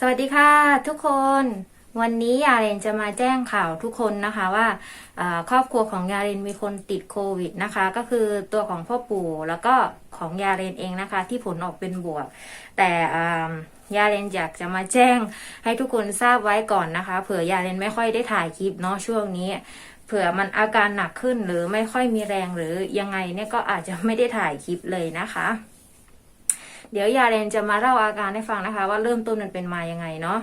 สวัสดีค่ะทุกคนวันนี้ยาเรนจะมาแจ้งข่าวทุกคนนะคะว่าครอบครัวของยาเรนมีคนติดโควิดนะคะ ก็คือตัวของพ่อปู่แล้วก็ของยาเรนเองนะคะ ที่ผลออกเป็นบวก แต่ยาเรนอยากจะมาแจ้งให้ทุกคนทราบไว้ก่อนนะคะ เผื่อยาเรนไม่ค่อยได้ถ่ายคลิปเนาะช่วงนี้ เผื่อมันอาการหนักขึ้นหรือไม่ค่อยมีแรงหรือยังไงเนี่ยก็อาจจะไม่ได้ถ่ายคลิปเลยนะคะ เดี๋ยวยาเรนจะมาเล่าอาการให้ฟังนะคะ ว่าเริ่มต้นมันเป็นมายังไงเนาะ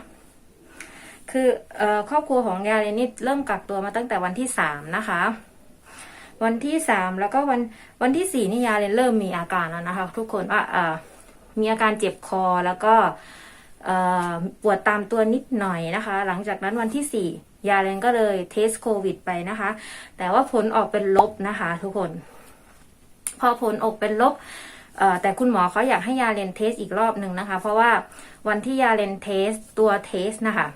คืออครอบครัวของยาเรนนี่เริ่มกักตัวมาตั้งแต่วันที่สามนะคะ วันที่สามแล้วก็วันวันที่สี่นี่ยาเรนเริ่มมีอาการแล้วนะคะ ทุกคนว่าเออมีอาการเจ็บคอแล้วก็เอปวดตามตัวนิดหน่อยนะคะ หลังจากนั้นวันที่สี่ยาเรนก็เลยเทสโควิดไปนะคะ แต่ว่าผลออกเป็นลบนะคะ ทุกคน พอผลออกเป็นลบ แต่คุณหมอเขาอยากให้ยาเลนเทสอีกรอบหนึ่งนะคะ เพราะว่าวันที่ยาเลนเทสตัวเทสนะคะ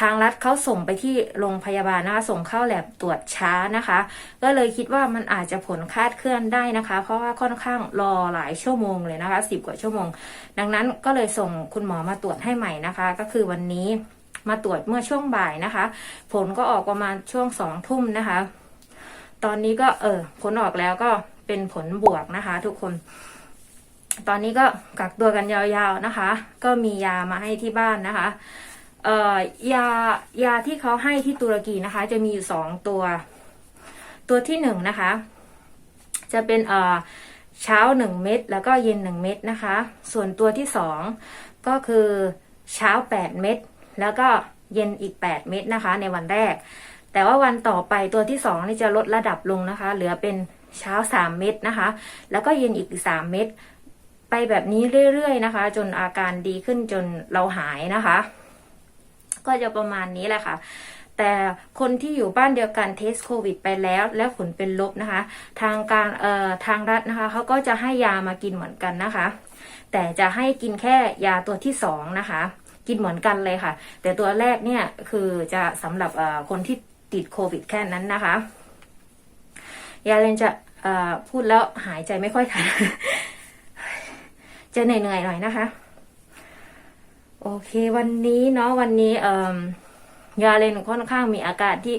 ทางรัฐเขาส่งไปที่โรงพยาบาลนะคะส่งเข้าแลบตรวจช้านะคะ ก็เลยคิดว่ามันอาจจะผลคาดเคลื่อนได้นะคะ เพราะว่าค่อนข้างรอหลายชั่วโมงเลยนะคะสิบกว่าชั่วโมง ดังนั้นก็เลยส่งคุณหมอมาตรวจให้ใหม่นะคะ ก็คือวันนี้มาตรวจเมื่อช่วงบ่ายนะคะ ผลก็ออกประมาณช่วงสองทุ่มนะคะ ตอนนี้ก็เออผลออกแล้วก็ เป็นผลบวกนะคะ ทุกคน ตอนนี้ก็กักตัวกันยาวๆนะคะ ก็มียามาให้ที่บ้านนะคะเอ่อยายาที่เขาให้ที่ตุรกีนะคะ จะมีอยู่สองตัว ตัวที่หนึ่งนะคะ จะเป็นเอ่อเช้าหนึ่งเม็ดแล้วก็เย็นหนึ่งเม็ดนะคะ ส่วนตัวที่สองก็คือเช้าแปดเม็ดแล้วก็เย็นอีกแปดเม็ดนะคะ ในวันแรก แต่ว่าวันต่อไปตัวที่สองนี่จะลดระดับลงนะคะ เหลือเป็น เช้าสามเม็ดนะคะ แล้วก็เย็นอีกสามเม็ดไปแบบนี้เรื่อยๆนะคะ จนอาการดีขึ้นจนเราหายนะคะ ก็จะประมาณนี้แหละค่ะ แต่คนที่อยู่บ้านเดียวกันเทสโควิดไปแล้วแล้วผลเป็นลบนะคะ ทางการเอ่อทางรัฐนะคะเขาก็จะให้ยามากินเหมือนกันนะคะ แต่จะให้กินแค่ยาตัวที่สองนะคะ กินเหมือนกันเลยค่ะ แต่ตัวแรกเนี่ยคือจะสำหรับเอ่อคนที่ติดโควิดแค่นั้นนะคะ ยาเลนจะพูดแล้วหายใจไม่ค่อยทัน จะเหนื่อยๆหน่อยนะคะ โอเควันนี้เนาะวันนี้ยาเลนค่อนข้างมีอาการที่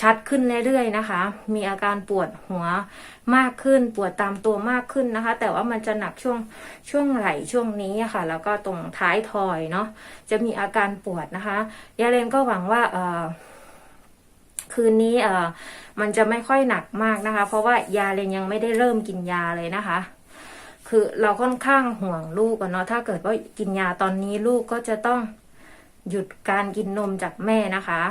ชัดขึ้นเรื่อยๆนะคะ มีอาการปวดหัวมากขึ้น ปวดตามตัวมากขึ้นนะคะ แต่ว่ามันจะหนักช่วงช่วงไหล่ช่วงนี้ค่ะ แล้วก็ตรงท้ายทอยเนาะ จะมีอาการปวดนะคะ ยาเลนก็หวังว่า คืนนี้เอ่อมันจะไม่ค่อยหนักมากนะคะ เพราะว่ายาเลนยังไม่ได้เริ่มกินยาเลยนะคะ คือเราค่อนข้างห่วงลูกอะเนาะถ้าเกิดว่ากินยาตอนนี้ลูกก็จะต้องหยุดการกินนมจากแม่นะคะ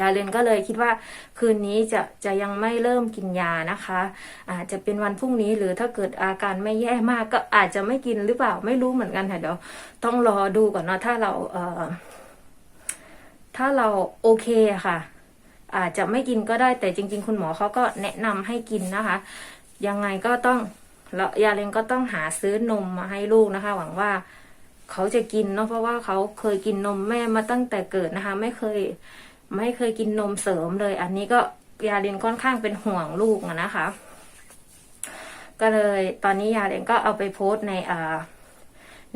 ยาเลนก็เลยคิดว่าคืนนี้จะจะยังไม่เริ่มกินยานะคะอาจจะเป็นวันพรุ่งนี้หรือถ้าเกิดอาการไม่แย่มากก็อาจจะไม่กินหรือเปล่าไม่รู้เหมือนกันค่ะเดี๋ยวต้องรอดูก่อนเนาะถ้าเราเอ่อ ถ้าเราโอเคค่ะ อาจจะไม่กินก็ได้แต่จริง ๆ คุณหมอเขาก็แนะนำให้กินนะคะ ยังไงก็ต้องแล้วยาเลนก็ต้องหาซื้อนมมาให้ลูกนะคะ หวังว่าเขาจะกินเนาะเพราะว่าเขาเคยกินนมแม่มาตั้งแต่เกิดนะคะ ไม่เคย ไม่เคยกินนมเสริมเลย อันนี้ก็ยาเลนค่อนข้างเป็นห่วงลูกนะคะ ก็เลยตอนนี้ยาเลนก็เอาไปโพสต์ในอ่า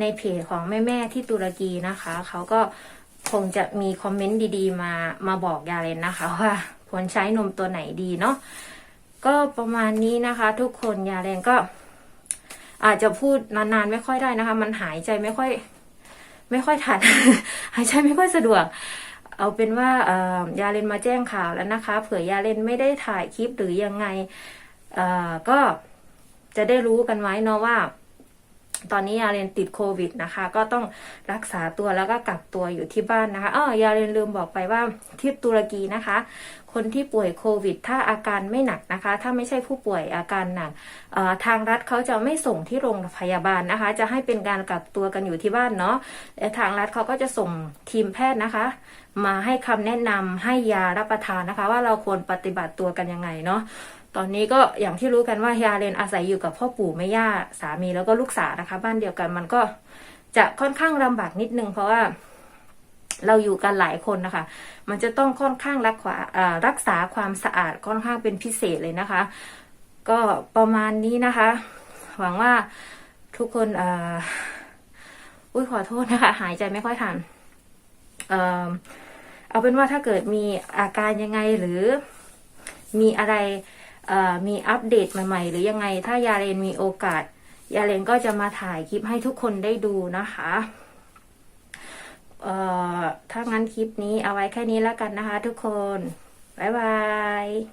ในเพจของแม่ๆที่ตุรกีนะคะเขาก็ คงจะมีคอมเมนต์ดีๆ มามาบอกยาเลนนะคะ ว่าควรใช้นมตัวไหนดีเนาะก็ประมาณนี้นะคะ ทุกคนยาเลนก็ อาจจะพูดนานๆไม่ค่อยได้นะคะ มันหายใจไม่ค่อย ไม่ค่อยทัน หายใจไม่ค่อยสะดวก เอาเป็นว่ายาเลนมาแจ้งข่าวแล้วนะคะ เผื่อยาเลนไม่ได้ถ่ายคลิปหรือยังไงก็จะได้รู้กันไว้เนาะว่า ตอนนี้ยาเรนติดโควิดนะคะ ก็ต้องรักษาตัวแล้วก็กักตัวอยู่ที่บ้านนะคะอ้อยาเรนลืมบอกไปว่าที่ตุรกีนะคะ คนที่ป่วยโควิด ถ้าอาการไม่หนักนะคะ ถ้าไม่ใช่ผู้ป่วยอาการหนักทางรัฐเขาจะไม่ส่งที่โรงพยาบาลนะคะ จะให้เป็นการกักตัวกันอยู่ที่บ้านเนาะแต่ทางรัฐเขาก็จะส่งทีมแพทย์นะคะ มาให้คำแนะนำให้ยารับประทานนะคะ ว่าเราควรปฏิบัติตัวกันยังไงเนาะ ตอนนี้ก็อย่างที่รู้กันว่าฮยาเรนอาศัยอยู่กับพ่อปู่แม่ย่าสามีแล้วก็ลูกสาวนะคะ บ้านเดียวกันมันก็จะค่อนข้างลำบากนิดนึงเพราะว่าเราอยู่กันหลายคนนะคะ มันจะต้องค่อนข้างรักษาารักษาความสะอาดค่อนข้างเป็นพิเศษเลยนะคะ ก็ประมาณนี้นะคะ หวังว่าทุกคนออุ้ยขอโทษนะคะ หายใจไม่ค่อยทันเออเอาเป็นว่าถ้าเกิดมีอาการยังไงหรือมีอะไร มีอัปเดตใหม่ๆ หรือยังไง ถ้ายาเรนมีโอกาส ยาเรนก็จะมาถ่ายคลิปให้ทุกคนได้ดูนะคะถ้างั้นคลิปนี้เอาไว้แค่นี้แล้วกันนะคะทุกคน บ๊ายบาย